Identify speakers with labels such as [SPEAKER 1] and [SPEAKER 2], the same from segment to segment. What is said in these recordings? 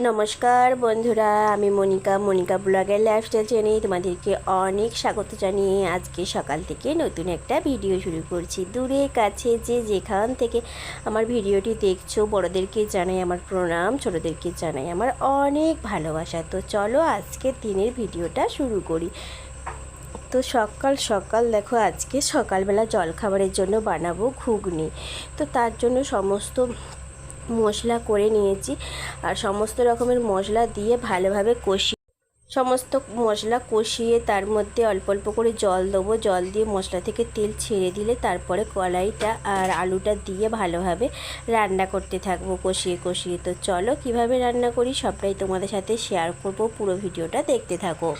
[SPEAKER 1] নমস্কার বন্ধুরা, আমি মনিকা মনিকা ব্লগের লাইফস্টাইল চ্যানেলে তোমাদেরকে অনেক স্বাগত জানিয়ে আজকে সকাল থেকে নতুন একটা ভিডিও শুরু করছি। দূরে, কাছে, যে যেখান থেকে আমার ভিডিওটি দেখছ, বড়োদেরকে জানাই আমার প্রণাম, ছোটোদেরকে জানাই আমার অনেক ভালোবাসা। তো চলো আজকের দিনের ভিডিওটা শুরু করি। তো সকাল সকাল দেখো, আজকে সকালবেলা জলখাবারের জন্য বানাবো ঘুগনি। তো তার জন্য সমস্ত মশলা করে নিয়েছি আর সমস্ত রকমের মশলা দিয়ে ভালোভাবে কষি, সমস্ত মশলা কষিয়ে তার মধ্যে অল্প অল্প করে জল দেবো। জল দিয়ে মশলা থেকে তেল ছেড়ে দিলে তারপরে কড়াইটা আর আলুটা দিয়ে ভালোভাবে রান্না করতে থাকব কষিয়ে কষিয়ে। তো চলো কীভাবে রান্না করি সবটাই তোমাদের সাথে শেয়ার করব। পুরো ভিডিওটা দেখতে থাকো।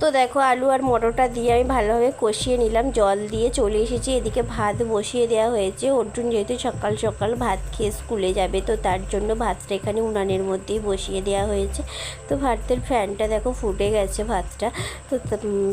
[SPEAKER 1] তো দেখো আলু আর মটরটা দিয়ে আমি ভালোভাবে কষিয়ে নিলাম। জল দিয়ে চলে এসেছি। এদিকে ভাত বসিয়ে দেওয়া হয়েছে। অর্জুন যেহেতু সকাল সকাল ভাত খেয়ে স্কুলে যাবে, তো তার জন্য ভাতটা এখানে উনানের মধ্যেই বসিয়ে দেওয়া হয়েছে। তো ভাতের ফ্যানটা দেখো ফুটে গেছে ভাতটা। তো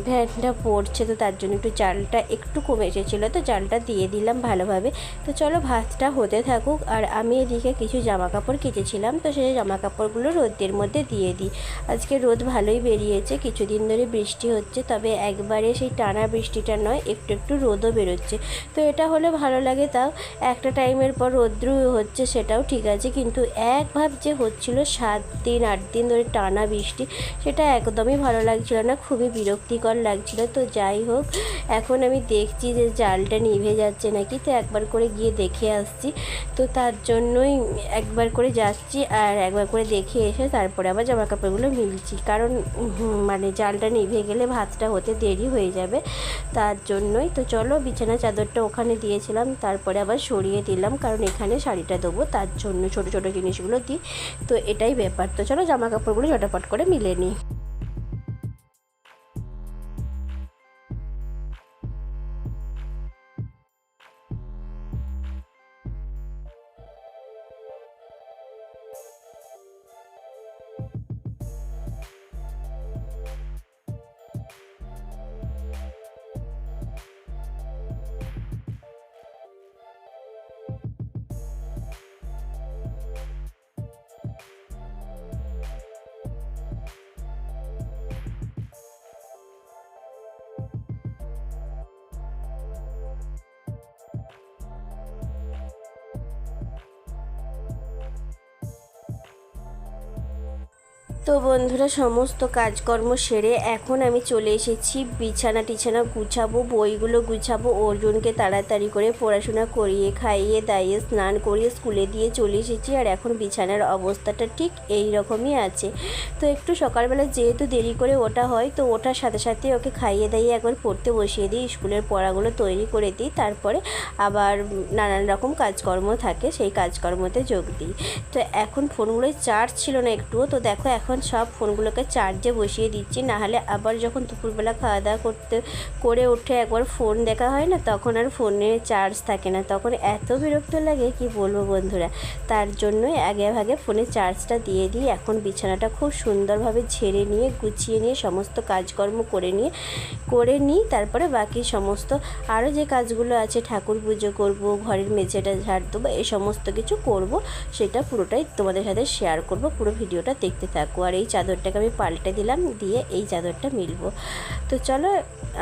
[SPEAKER 1] ফ্যানটা পড়ছে, তো তার জন্য একটু চালটা একটু কমে এসেছিল। তো চালটা দিয়ে দিলাম ভালোভাবে। তো চলো ভাতটা হতে থাকুক। আর আমি এদিকে কিছু জামা কাপড় কেচেছিলাম। তো সেই জামা কাপড়গুলো রোদের মধ্যে দিয়ে দিই। আজকে রোদ ভালোই বেরিয়েছে। কিছুদিন ধরে বৃষ্টি হচ্ছে, তবে একবারে সেই টানা বৃষ্টিটা নয়, একটু একটু রোদও বেরোচ্ছে। তো এটা হলে ভালো লাগে তাও, একটা টাইমের পর রৌদ্র হচ্ছে সেটাও ঠিক আছে, কিন্তু এক ভাব যে হচ্ছিল সাত দিন, আট দিন ধরে টানা বৃষ্টি, সেটা একদমই ভালো লাগছিল না, খুবই বিরক্তিকর লাগছিল। তো যাই হোক, এখন আমি দেখছি যে জালটা নিভে যাচ্ছে নাকি, তো একবার করে গিয়ে দেখে আসছি। তো তার জন্যই একবার করে যাচ্ছি আর একবার করে দেখে এসে তারপরে আবার জামা কাপড়গুলো মিলছি, কারণ মানে জালটা নিভে গেলে ভাতটা হতে দেরি হয়ে যাবে। তার জন্যই তো চলো বিছানা চাদরটা ওখানে দিয়েছিলাম, তারপরে আবার সরিয়ে দিলাম, কারণ এখানে শাড়িটা দেবো, তার জন্য ছোট ছোট জিনিসগুলো দিই। তো এটাই ব্যাপার। তো চলো জামা কাপড়গুলো ঝটাপট করে মিলে নিই। তো বন্ধুরা, সমস্ত কাজকর্ম সেরে এখন আমি চলে এসেছি। বিছানা টিছানা গুছাবো, বইগুলো গুছাবো, অর্জুনকে তাড়াতাড়ি করে পড়াশোনা করিয়ে খাইয়ে দাইয়ে স্নান করিয়ে স্কুলে দিয়ে চলে এসেছি আর এখন বিছানার অবস্থাটা ঠিক এই রকমই আছে। তো একটু সকালবেলা যেহেতু দেরি করে ওটা হয়, তো ওঠার সাথে সাথে ওকে খাইয়ে দাইয়ে একবার পড়তে বসিয়ে দিই, স্কুলের পড়াগুলো তৈরি করে দিই, তারপরে আবার নানান রকম কাজকর্ম থাকে, সেই কাজকর্মতে যোগ দিই। তো এখন ফোনগুলোয় চার্জ ছিল না একটুও, তো দেখো এখন এখন সব ফোনগুলোকে চার্জে বসিয়ে দিচ্ছি। নাহলে আবার যখন দুপুরবেলা খাওয়া দাওয়া করতে, করে উঠে একবার ফোন দেখা হয় না, তখন আর ফোনে চার্জ থাকে না। তখন এত বিরক্ত লাগে, কি বলব বন্ধুরা? তার জন্যই আগে ভাগে ফোনে চার্জটা দিয়ে দিই। এখন বিছানাটা খুব সুন্দরভাবে ঝেড়ে নিয়ে, গুছিয়ে নিয়ে, সমস্ত কাজকর্ম করে নিয়ে, করে নিই। তারপরে বাকি সমস্ত আরও যে কাজগুলো আছে, ঠাকুর পুজো করব, ঘরের মেঝেটা ঝাড় দেবো এই সমস্ত কিছু করব। সেটা পুরোটাই তোমাদের সাথে শেয়ার করব। পুরো ভিডিওটা দেখতে থাকো। আর এই চাদরটাকে আমি পাল্টে দিলাম, দিয়ে এই চাদরটা মিলবো। তো চলো,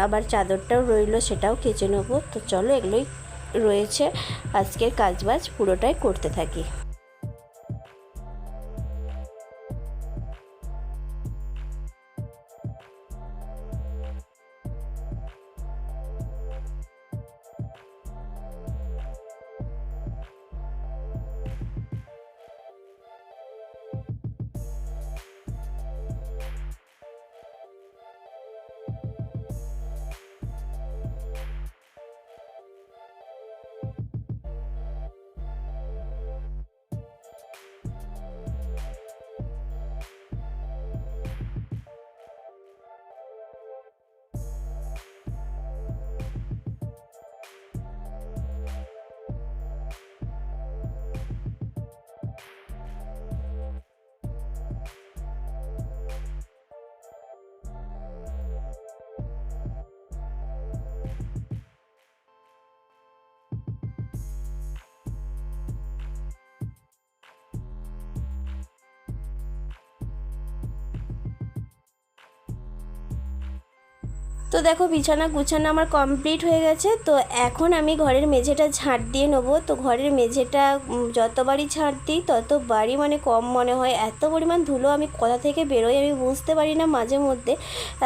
[SPEAKER 1] আবার চাদরটাও রইল, সেটাও কেচে নেব। তো চলো, এগুলোই রয়েছে। আজকের কাজবাজ পুরোটাই করতে থাকি। তো দেখো বিছানা গুছানো আমার কমপ্লিট হয়ে গেছে। তো এখন আমি ঘরের মেঝেটা ঝাঁট দিয়ে নেব। তো ঘরের মেঝেটা যতবারই ঝাঁট দিই, ততবারই মানে কম মনে হয়। এত পরিমাণ ধুলো আমি কোথা থেকে বেরোই আমি বুঝতে পারি না মাঝে মধ্যে।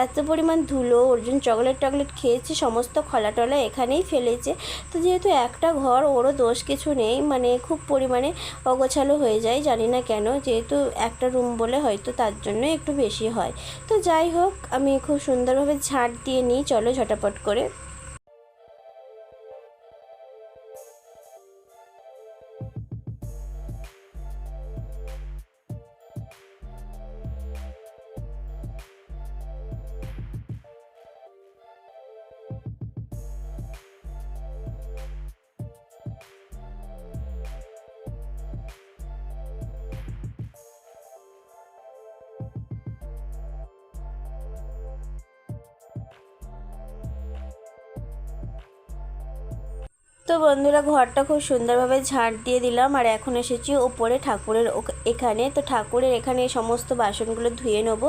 [SPEAKER 1] এত পরিমাণ ধুলো, অর্জুন চকলেট টকলেট খেয়েছে, সমস্ত খলা টলা এখানেই ফেলেছে। তো যেহেতু একটা ঘর, ওরও দোষ কিছু নেই। মানে খুব পরিমাণে অগোছালো হয়ে যায়, জানি না কেন। যেহেতু একটা রুম বলে হয়তো তার জন্য একটু বেশি হয়। তো যাই হোক, আমি খুব সুন্দরভাবে ঝাঁট দিয়ে নিই চলো ঝটাপট করে। তো বন্ধুরা, ঘরটা খুব সুন্দরভাবে ঝাড় দিয়ে দিলাম আর এখন এসেছি ওপরে ঠাকুরের এখানে। তো ঠাকুরের এখানে সমস্ত বাসনগুলো ধুয়ে নেব।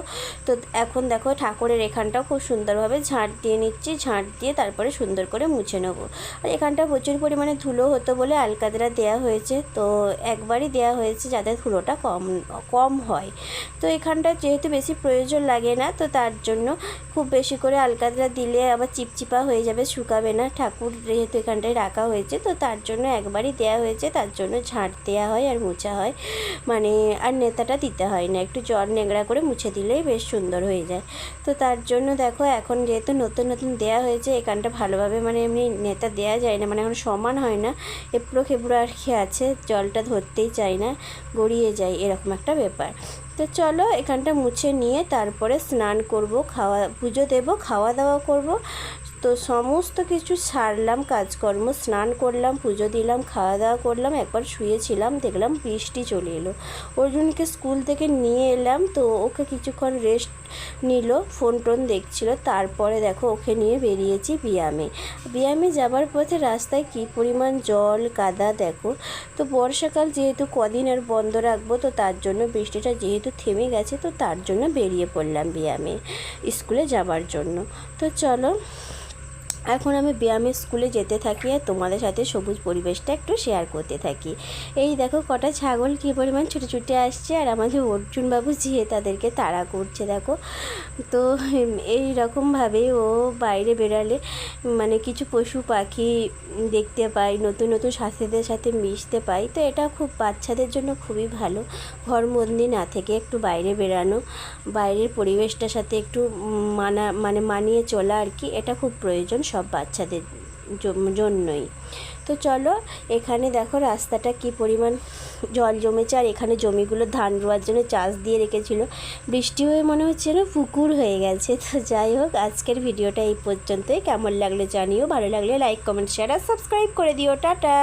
[SPEAKER 1] তো এখন দেখো ঠাকুরের এখানটাও খুব সুন্দরভাবে ঝাঁট দিয়ে নিচ্ছি ঝাঁট দিয়ে তারপরে সুন্দর করে মুছে নেব। আর এখানটা প্রচুর পরিমাণে ধুলো হতো বলে আলকাতরা দেওয়া হয়েছে। তো একবারই দেওয়া হয়েছে যাতে ধুলোটা কম কম হয়। তো এখানটা যেহেতু বেশি প্রয়োজন লাগে না, তো তার জন্য খুব বেশি করে আলকাতরা দিলে আবার চিপচিপা হয়ে যাবে, শুকাবে না। ঠাকুর যেহেতু এখানটায় রাখা হয়েছে, তো তার জন্য একবারই দেওয়া হয়েছে, তার জন্য ঝাঁট দেওয়া হয় আর মোছা হয়। মানে আর নেতাটা দিতে হয় না, একটু জল নেংড়া করে মুছে দিলেই বেশ সুন্দর হয়ে যায়। তো তার জন্য দেখো, এখন যেহেতু নতুন নতুন দেওয়া হয়েছে এখানটা ভালোভাবে মানে এমনি নেতা দেওয়া যায় না মানে এখন সমান হয় না। এবড়ো খেবড়ো আর কি আছে, জলটা ধরতেই চায় না, গড়িয়ে যায়, এরকম একটা ব্যাপার। তো চলো এখানটা মুছে নিয়ে তারপরে স্নান করব, খাওয়া, পুজো দেব, খাওয়া দাওয়া করব তো সমস্ত কিছু সারলাম, কাজকর্ম, স্নান করলাম, পুজো দিলাম, খাওয়া দাওয়া করলাম, একবার শুয়েছিলাম, দেখলাম বৃষ্টি চলে এলো। অর্জুনকে স্কুল থেকে নিয়ে এলাম, তো ওকে কিছুক্ষণ রেস্ট নিল ফোন টোন দেখছিল, তারপরে দেখো ওকে নিয়ে বেরিয়েছি ব্যায়ামে। ব্যায়ামে যাবার পথে রাস্তায় কী পরিমাণ জল, কাদা দেখো। তো বর্ষাকাল যেহেতু কদিন আর বন্ধ রাখব, তো তার জন্য বৃষ্টিটা যেহেতু থেমে গেছে, তো তার জন্য বেরিয়ে পড়লাম ব্যায়ামে, স্কুলে যাবার জন্য। তো চলো এখন আমি ব্যায়ামের স্কুলে যেতে থাকি আর তোমাদের সাথে সবুজ পরিবেশটা একটু শেয়ার করতে থাকি। এই দেখো কটা ছাগল কী পরিমাণ ছুটে ছুটে আসছে আর আমাদের অর্জুনবাবু যেয়ে তাদেরকে তাড়া করছে দেখো। তো এই রকমভাবে ও বাইরে বেরালে মানে কিছু পশু পাখি দেখতে পাই, নতুন নতুন সাথীদের সাথে মিশতে পাই। তো এটা খুব বাচ্চাদের জন্য খুবই ভালো। ঘরবন্দি না থেকে একটু বাইরে বেরানো বাইরের পরিবেশটার সাথে একটু মানা মানে মানিয়ে চলা আর কি, এটা খুব প্রয়োজন। সব বাচ্চাদের জন্যই। তো চলো, এখানে দেখো রাস্তাটা কি পরিমাণ জল জমেছে, আর এখানে জমিগুলো ধান রোয়ার জন্য চাষ দিয়ে রেখেছিল। বৃষ্টি হয়ে মনে হচ্ছে না পুকুর হয়ে গেছে। তো যাই হোক, আজকের ভিডিওটা এই পর্যন্তই। কেমন লাগলে জানিও, ভালো লাগলে লাইক, কমেন্ট শেয়ার আর সাবস্ক্রাইব করে দিও। টাটা!